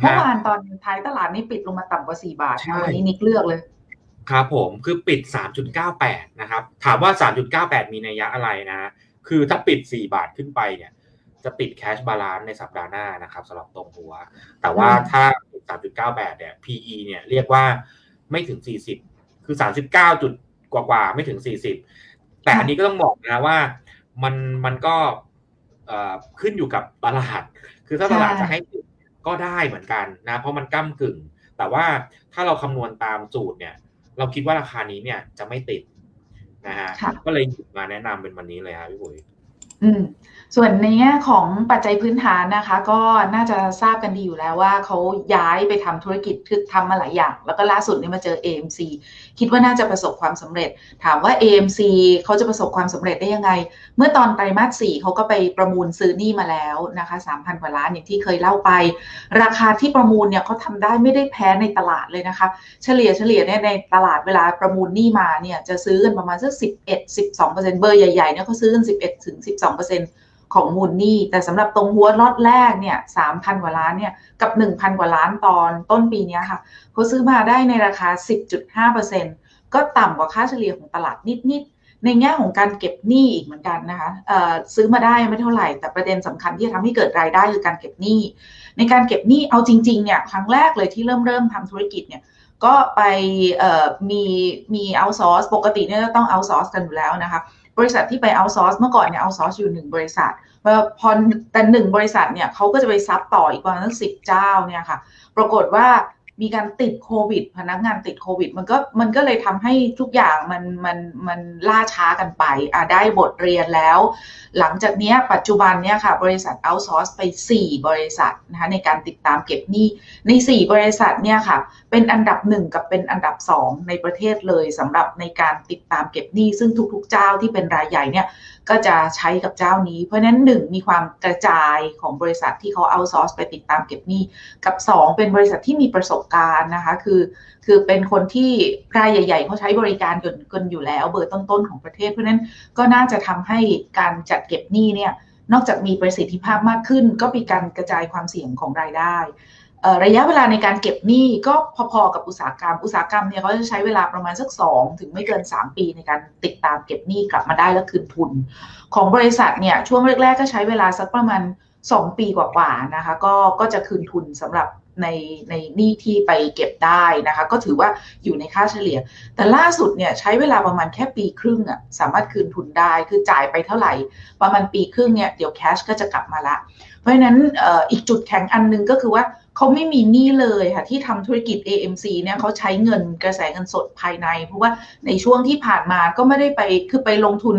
เมื่อวานตอนท้ายตลาดนี่ปิดลงมาต่ำกว่า 4 บาทใช่นะวันนี้นิกเลือกเลยครับผมคือปิด 3.98 นะครับ ถามว่า 3.98 มีนัยยะอะไรนะ คือถ้าปิด 4 บาทขึ้นไปเนี่ย จะปิดแคชบาลานในสัปดาห์หน้านะครับสำหรับตรงหัว แต่ว่าอืมถ้าปิด 3.98 เนี่ย PE เนี่ยเรียกว่าไม่ถึง 40 คือ 39 จุดกว่าๆไม่ถึง 40 แต่อันนี้ก็ต้องบอกนะว่ามันมันก็เอ่อ ขึ้นอยู่กับตลาด คือถ้าตลาดจะให้ปิดก็ได้เหมือนกันนะ เพราะมันก้ากึ่ง แต่ว่าถ้าเราคำนวณตามสูตรเนี่ย เราคิดว่าราคานี้เนี่ยจะไม่ติดนะฮะค่ะก็เลยหยิบมาแนะนำเป็นวันนี้เลยครับพี่ปุ๋ย อืม ส่วนในแง่ของปัจจัยพื้นฐานนะคะ ก็น่าจะทราบกันดีอยู่แล้วว่าเขาย้ายไปทำธุรกิจคือทำมาหลายอย่าง แล้วก็ล่าสุดนี่มาเจอ AMC คิดว่าน่าจะประสบความสำเร็จ ถามว่า AMC เขาจะประสบความสำเร็จได้ยังไง เมื่อตอนไตรมาสสี่เขาก็ไปประมูลซื้อหนี้มาแล้วนะคะ3,000กว่าล้านอย่างที่เคยเล่าไป ราคาที่ประมูลเนี่ยเขาทำได้ไม่ได้แพ้ในตลาดเลยนะคะ เฉลี่ยเฉลี่ยเนี่ยในตลาดเวลาประมูลหนี้มาเนี่ยจะซื้อกันประมาณสัก11 12เปอร์เซ็นต์เบอร์ใหญ่ๆเนี่ยเขาซื้อกัน11ถึง12เปอร์เซ็นต์ของมูลหนี้ แต่สำหรับตรงหัวล็อตแรกเนี่ย3,000 กว่าล้านเนี่ยกับ 1,000 กว่าล้านตอนต้นปีนี้ค่ะเขาซื้อมาได้ในราคา 10.5เปอร์เซ็นต์ก็ต่ำกว่าค่าเฉลี่ยของตลาดนิดๆในแง่ของการเก็บหนี้อีกเหมือนกันนะคะซื้อมาได้ไม่เท่าไหร่ แต่ประเด็นสำคัญที่ทำให้เกิดรายได้คือการเก็บหนี้ ในการเก็บหนี้เอาจริงๆเนี่ยครั้งแรกเลยที่เริ่มเริ่มทำธุรกิจเนี่ย ก็ไปมีมีเอาซอร์สปกติเนี่ยต้องเอาซอร์สกันอยู่แล้วนะคะบริษัทที่ไปเอาซอร์สเมื่อก่อนเนี่ยเอาซอร์สอยู่หนึ่งบริษัทพอแต่หนึ่งบริษัทเนี่ยเขาก็จะไปซับต่ออีกประมาณสิบเจ้าเนี่ยค่ะ ปรากฏว่า มีการติดโควิด พนักงานติดโควิด มันก็มันก็เลยทำให้ทุกอย่างมันมันมันล่าช้ากันไปอะได้บทเรียนแล้ว หลังจากนี้ปัจจุบันเนี่ยค่ะ บริษัทเอาซอร์สไป 4 บริษัทนะคะในการติดตามเก็บหนี้ใน 4 บริษัทเนี่ยค่ะ เป็นอันดับ 1 กับเป็นอันดับ 2 ในประเทศเลยสำหรับในการติดตามเก็บหนี้ซึ่งทุกๆเจ้าที่เป็นรายใหญ่เนี่ยก็จะใช้กับเจ้านี้ เพราะฉะนั้น 1 มีความกระจายของบริษัทที่เขาเอาซอร์สไปติดตามเก็บหนี้ กับ 2 เป็นบริษัทที่มีประสบการณ์นะคะ คือ คือเป็นคนที่รายใหญ่ๆเขาใช้บริการกันกันอยู่แล้ว เบอร์ต้นๆของประเทศ เพราะนั้นก็น่าจะทำให้การจัดเก็บหนี้เนี่ยนอกจากมีประสิทธิภาพมากขึ้น ก็มีการกระจายความเสี่ยงของรายได้ระยะเวลาในการเก็บหนี้ก็พอๆกับอุตสาหกรรม อุตสาหกรรมเนี่ยเขาจะใช้เวลาประมาณสัก2ถึงไม่เกิน 3 ปีในการติดตามเก็บหนี้กลับมาได้แล้วคืนทุน ของบริษัทเนี่ยช่วงแรกๆก็ใช้เวลาสักประมาณ 2 ปีกว่าๆนะคะก็ก็จะคืนทุนสำหรับ ในในหนี้ที่ไปเก็บได้นะคะ ก็ถือว่าอยู่ในค่าเฉลี่ย แต่ล่าสุดเนี่ยใช้เวลาประมาณแค่ปีครึ่งอะสามารถคืนทุนได้คือจ่ายไปเท่าไหร่ ประมาณปีครึ่งเนี่ยเดี๋ยวแคชก็จะกลับมาละ เพราะฉะนั้นอ,อ,อีกจุดแข็งอันหนึงก็คือว่าเขาไม่มีหนี้เลยค่ะที่ทำธุรกิจ AMC เนี่ยเขาใช้เงินกระแสเงินสดภายใน เพราะว่าในช่วงที่ผ่านมาก็ไม่ได้ไปคือไปลงทุน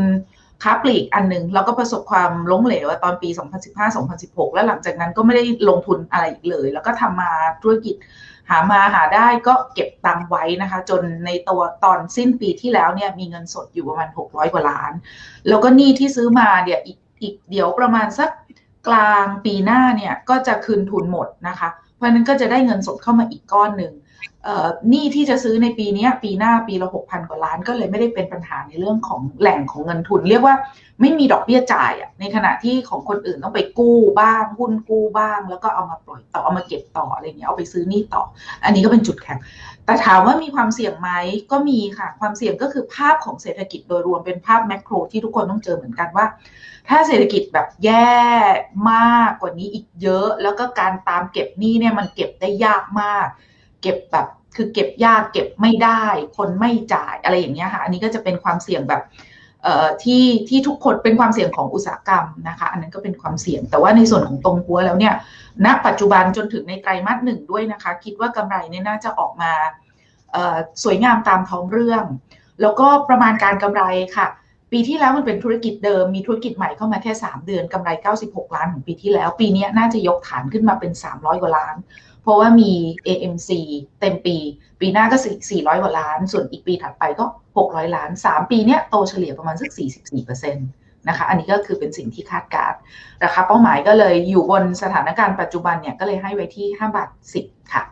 ค้าปลีกอันหนึ่งแล้วก็ประสบความล้มเหลวอะตอนปี 2015-2016 แล้วหลังจากนั้นก็ไม่ได้ลงทุนอะไรอีกเลย แล้วก็ทำมาธุรกิจหามาหาได้ก็เก็บตังไว้นะคะ จนในตัวตอนสิ้นปีที่แล้วเนี่ยมีเงินสดอยู่ประมาณ 600 กว่าล้าน แล้วก็หนี้ที่ซื้อมาเนี่ยอีกอีกเดี๋ยวประมาณสักกลางปีหน้าเนี่ยก็จะคืนทุนหมดนะคะ เพราะนั้นก็จะได้เงินสดเข้ามาอีกก้อนหนึ่ง หนี้ที่จะซื้อในปีนี้ปีหน้าปีละ6,000กว่าล้านก็เลยไม่ได้เป็นปัญหาในเรื่องของแหล่งของเงินทุน เรียกว่าไม่มีดอกเบี้ยจ่ายอะในขณะที่ของคนอื่นต้องไปกู้บ้างหุ้นกู้บ้าง แล้วก็เอามาปล่อยต่อเอามาเก็บต่ออะไรเงี้ยเอาไปซื้อหนี้ต่อ อันนี้ก็เป็นจุดแข็งแต่ถามว่ามีความเสี่ยงไหมก็มีค่ะ ความเสี่ยงก็คือภาพของเศรษฐกิจโดยรวมเป็นภาพแมกโรที่ทุกคนต้องเจอเหมือนกันว่า ถ้าเศรษฐกิจแบบแย่มากกว่านี้อีกเยอะ แล้วก็การตามเก็บหนี้เนี่ยมันเก็บได้ยากมาก เก็บแบบคือเก็บยากเก็บไม่ได้ คนไม่จ่ายอะไรอย่างเงี้ยค่ะ อันนี้ก็จะเป็นความเสี่ยงแบบเอ่อที่ที่ทุกคนเป็นความเสี่ยงของอุตสาหกรรมนะคะ อันนั้นก็เป็นความเสี่ยง แต่ว่าในส่วนของตรงหัวแล้วเนี่ยณปัจจุบันจนถึงในไตรมาสหนึ่งด้วยนะคะ คิดว่ากำไรเนี่ยน่าจะออกมาเอ่อสวยงามตามท้องเรื่อง แล้วก็ประมาณการกำไรค่ะ ปีที่แล้วมันเป็นธุรกิจเดิมมีธุรกิจใหม่เข้ามาแค่ 3 เดือนกำไร 96 ล้านของปีที่แล้ว ปีนี้น่าจะยกฐานขึ้นมาเป็น 300 กว่าล้าน เพราะว่ามี AMC เต็มปี ปีหน้าก็ 400 กว่าล้าน ส่วนอีกปีถัดไปก็ 600 ล้าน 3 ปีเนี้ยโตเฉลี่ยประมาณสัก 44%นะคะ อันนี้ก็คือเป็นสิ่งที่คาดการณ์ราคาเป้าหมายก็เลยอยู่บนสถานการณ์ปัจจุบันเนี่ยก็เลยให้ไว้ที่ 5 บาท 10 ค่ะ